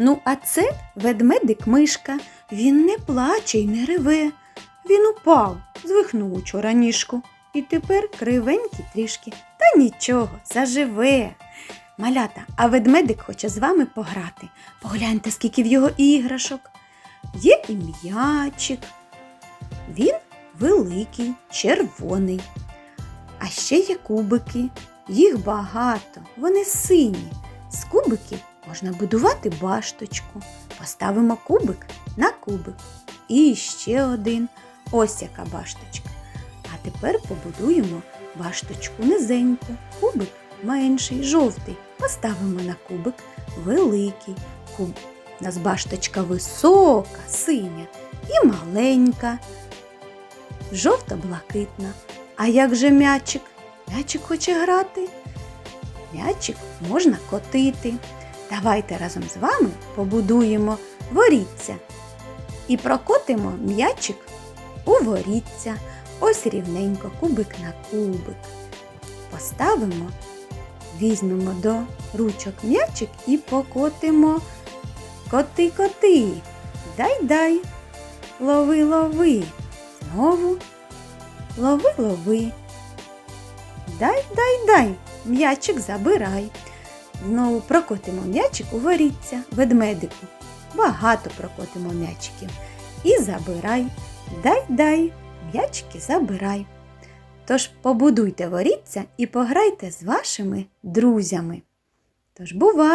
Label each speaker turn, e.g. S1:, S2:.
S1: Ну, а це ведмедик мишка. Він не плаче й не реве. Він упав, звихнув учора ніжку. І тепер кривенький трішки. Та нічого, заживе. Малята, а ведмедик хоче з вами пограти. Погляньте, скільки в його іграшок. Є і м'ячик. Він великий, червоний. А ще є кубики. Їх багато, вони сині. З кубиків можна будувати башточку. Поставимо кубик на кубик. І ще один. Ось яка башточка. А тепер побудуємо башточку низеньку. Кубик менший, жовтий. Поставимо на кубик великий. Куб. У нас башточка висока, синя і маленька, жовто-блакитна. А як же м'ячик? М'ячик хоче грати. М'ячик можна котити. Давайте разом з вами побудуємо воріття і прокотимо м'ячик у воріття. Ось рівненько, кубик на кубик. Поставимо, візьмемо до ручок м'ячик і покотимо. Коти, коти, дай дай, лови, лови. Знову лови, лови. М'ячик забирай. Знову прокотимо м'ячик у горіться, ведмедику. Багато прокотимо м'ячиків. І забирай. Дай, дай, м'ячики забирай. Тож побудуйте воріться і пограйте з вашими друзями. Тож бувай!